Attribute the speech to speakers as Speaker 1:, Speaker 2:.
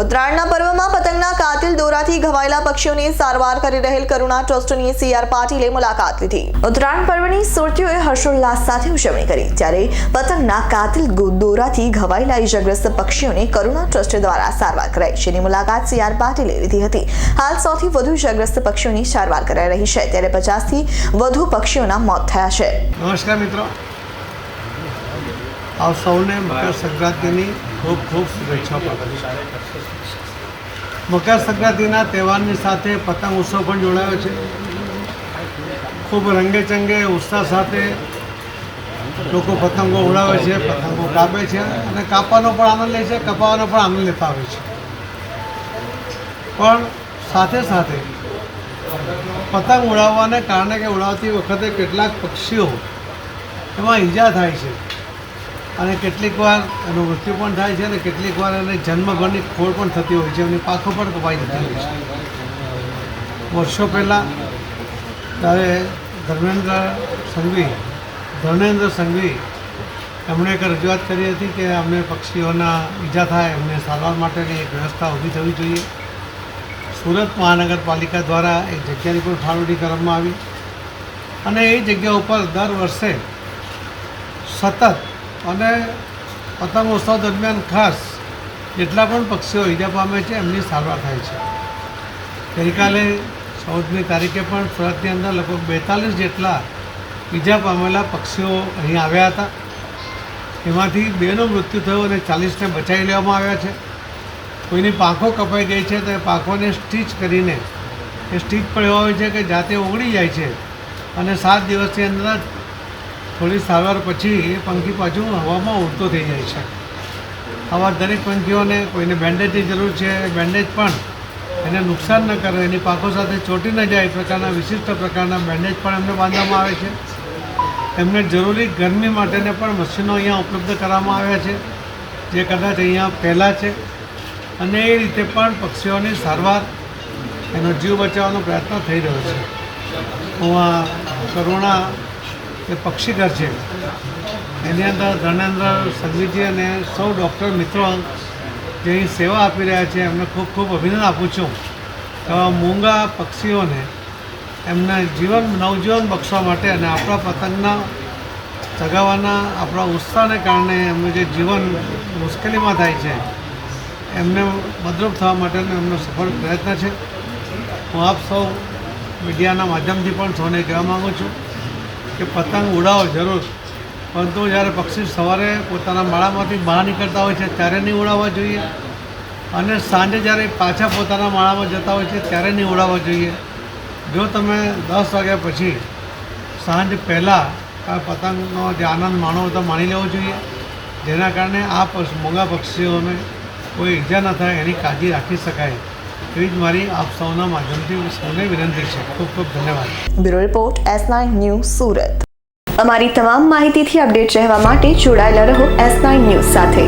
Speaker 1: ઉત્તરાયણના પર્વમાં પતંગના કાતિલ દોરાથી ઘવાયેલા પક્ષીઓની સારવાર કરી રહેલ કરુણા ટ્રસ્ટની સીઆર પાટીલે મુલાકાત લીધી. ઉત્તરાયણ પર્વની સુરતીઓએ હર્ષોલ્લાસ સાથે ઉજવણી કરી ત્યારે પતંગના કાતિલ દોરાથી ઘવાયેલા ઇજાગ્રસ્ત પક્ષીઓને કરુણા ટ્રસ્ટ દ્વારા સારવાર કરાઈ, જેની મુલાકાત સીઆર પાટીલે લીધી હતી. હાલ સૌથી વધુ ઇજાગ્રસ્ત પક્ષીઓની સારવાર કરાઈ રહી છે, ત્યારે પચાસથી વધુ પક્ષીઓના મોત થયા છે.
Speaker 2: નમસ્કાર મિત્રો. આપ સૌને મકર સંક્રાંતિની ખૂબ ખૂબ શુભેચ્છા પાઠવું છું મકર સંક્રાંતિના તહેવારની સાથે પતંગ ઉત્સવ પણ જોડાયો છે. ખૂબ રંગેચંગે ઉત્સાહ સાથે લોકો પતંગો ઉડાવે છે, પતંગો કાપે છે અને કાપવાનો પણ આનંદ લે છે, કપાવાનો પણ આનંદ લેતા હોય છે. પણ સાથે સાથે પતંગ ઉડાવવાને કારણે કે ઉડાવતી વખતે કેટલાક પક્ષીઓ એમાં ઈજા થાય છે. અને કેટલીક વાર એનું મૃત્યુ પણ થાય છે અને કેટલીક વાર એને જન્મભરની ખોળ પણ થતી હોય છે એમની પાખો પણ કપાઈ જતી હોય છે. વર્ષો પહેલાં ત્યારે ધર્મેન્દ્ર સંઘવી ધર્મેન્દ્ર સંઘવી, એમણે એક રજૂઆત કરી હતી કે અમને પક્ષીઓના ઈજા થાય એમને સારવાર માટેની એક વ્યવસ્થા ઊભી થવી જોઈએ. સુરત મહાનગરપાલિકા દ્વારા એક જગ્યાની પણ ફાળવણી કરવામાં આવી. અને એ જગ્યા ઉપર દર વર્ષે સતત અને પતંગોત્સવ દરમિયાન ખાસ જેટલા પણ પક્ષીઓ ઈજા પામે છે, એમની સારવાર થાય છે. ગઈકાલે ચૌદમી તારીખે પણ સુરતની અંદર લગભગ બેતાલીસ જેટલા ઈજા પામેલા પક્ષીઓ અહીં આવ્યા હતા. એમાંથી બેનું મૃત્યુ થયું અને ચાલીસને બચાવી લેવામાં આવ્યા છે. કોઈની પાંખો કપાઈ ગઈ છે તો એ પાંખોને સ્ટીચ કરીને, એ સ્ટીચ પણ એવા હોય છે કે જાતે ઓગળી જાય છે અને સાત દિવસની અંદર થોડી સારવાર પછી એ પંખી પાછું હવામાં ઉડતો થઈ જાય છે. આવા દરેક પંખીઓને કોઈને બેન્ડેજની જરૂર છે બેન્ડેજ પણ. એને નુકસાન ન કરે, એની પાકો સાથે ચોંટી ન જાય, એ પ્રકારના વિશિષ્ટ પ્રકારના બેન્ડેજ પણ એમને બાંધવામાં આવે છે. એમને જરૂરી ગરમી માટેને પણ મશીનો અહીંયા ઉપલબ્ધ કરવામાં આવ્યા છે, જે કદાચ અહીંયા પહેલાં છે. અને એ રીતે પણ પક્ષીઓની સારવાર, એનો જીવ બચાવવાનો પ્રયત્ન થઈ રહ્યો છે. હું આ કરુણા એ પક્ષીઘર છે. એની અંદર ધર્મેન્દ્ર સંઘવીજી અને સૌ ડૉક્ટર મિત્રો જે અહીં સેવા આપી રહ્યા છે, એમને ખૂબ ખૂબ અભિનંદન આપું છું. તો મૂંગા પક્ષીઓને એમને જીવન, નવજીવન બક્ષવા માટે અને આપણા પતંગના ચગાવવાના આપણા ઉત્સાહને કારણે એમનું જે જીવન મુશ્કેલીમાં થાય છે, એમને મદરૂપ થવા માટેનો એમનો સફળ પ્રયત્ન છે. હું આપ સૌ મીડિયાના માધ્યમથી પણ સૌને કહેવા માગું છું. કે પતંગ ઉડાવો જરૂર. પરંતુ જ્યારે પક્ષી સવારે પોતાના માળામાંથી બહાર નીકળતા હોય છે, ત્યારે નહીં ઉડાવવા જોઈએ. અને સાંજે જ્યારે પાછા પોતાના માળામાં જતા હોય છે, ત્યારે નહીં ઉડાવવા જોઈએ. જો તમે દસ વાગ્યા પછી સાંજ પહેલાં આ પતંગનો જે આનંદ માણો તો માણી લેવો જોઈએ. જેના કારણે આ મોંઘા પક્ષીઓને કોઈ ઈજા ન થાય, એની કાળજી રાખી શકાય. એવી જ મારી આપ સૌના માધ્યમથી સૌને વિનંતી છે. ખૂબ ખૂબ ધન્યવાદ.
Speaker 1: Bureau report S nine news Surat. અમારી તમામ માહિતીથી અપડેટ રહેવા માટે જોડાયેલા રહો એસ નાઇન ન્યૂઝ સાથે.